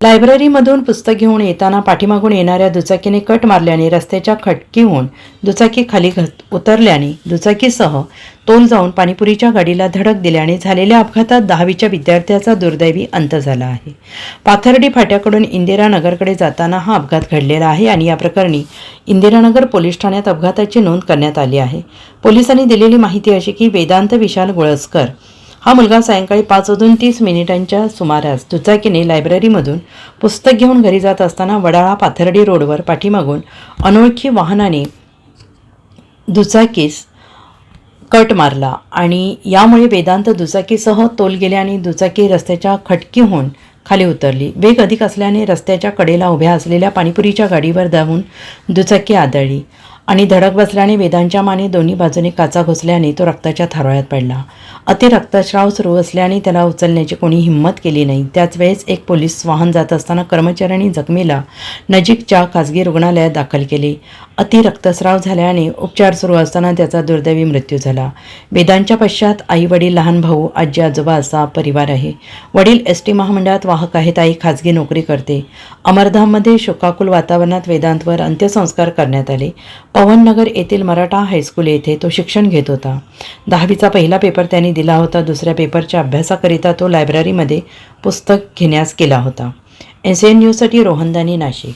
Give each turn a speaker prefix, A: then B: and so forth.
A: लायब्ररीमधून पुस्तक घेऊन येताना पाठीमागून येणाऱ्या दुचाकीने कट मारल्याने रस्त्याच्या खटकीहून दुचाकी खाली उतरल्याने दुचाकीसह तोल जाऊन पाणीपुरीच्या गाडीला धडक दिल्याने झालेल्या अपघातात दहावीच्या विद्यार्थ्याचा दुर्दैवी अंत झाला आहे. पाथर्डी फाट्याकडून इंदिरानगरकडे जाताना हा अपघात घडलेला आहे आणि या प्रकरणी इंदिरानगर पोलीस ठाण्यात अपघाताची नोंद करण्यात आली आहे. पोलिसांनी दिलेली माहिती अशी की वेदांत विशाल गोळसकर हा मुलगा सायंकाळी पाच वाजून तीस मिनिटांच्या सुमारास दुचाकीने लायब्ररीमधून पुस्तक घेऊन घरी जात असताना वडाळा पाथर्डी रोडवर पाठीमागून अनोळखी वाहनाने दुचाकीस कट मारला आणि यामुळे वेदांत दुचाकीसह तोल गेले आणि दुचाकी रस्त्याच्या खटकीहून खाली उतरली. वेग अधिक असल्याने रस्त्याच्या कडेला उभ्या असलेल्या पाणीपुरीच्या गाडीवर धावून दुचाकी आदळली आणि धडक बसल्याने वेदांच्या माने दोन्ही बाजूने काचा घुसल्याने तो रक्ताच्या थारोळ्यात पडला. अतिरक्तस्राव सुरू असल्याने त्याला उचलण्याची कोणी हिंमत केली नाही. त्याच वेळेस एक पोलीस वाहन जात असताना कर्मचाऱ्यांनी जखमीला नजीकच्या खासगी रुग्णालयात दाखल केले. अतिरक्तस्राव झाल्याने उपचार सुरू असताना त्याचा दुर्दैवी मृत्यू झाला. वेदांच्या पश्चात आई वडील लहान भाऊ आजी आजोबा असा परिवार आहे. वडील एस टी महामंडळात वाहक आहेत आई खाजगी नोकरी करते. अमरधाममध्ये शोकाकुल वातावरणात वेदांतवर अंत्यसंस्कार करण्यात आले. पवननगर येथील मराठा हायस्कूल येथे तो शिक्षण घेत होता. दहावीचा पहिला पेपर त्याने दिला होता. दुसऱ्या पेपरच्या अभ्यासाकरिता तो लायब्ररीमध्ये पुस्तक घेण्यास गेला होता. एस एन न्यूजसाठी रोहनदानी नाशिक.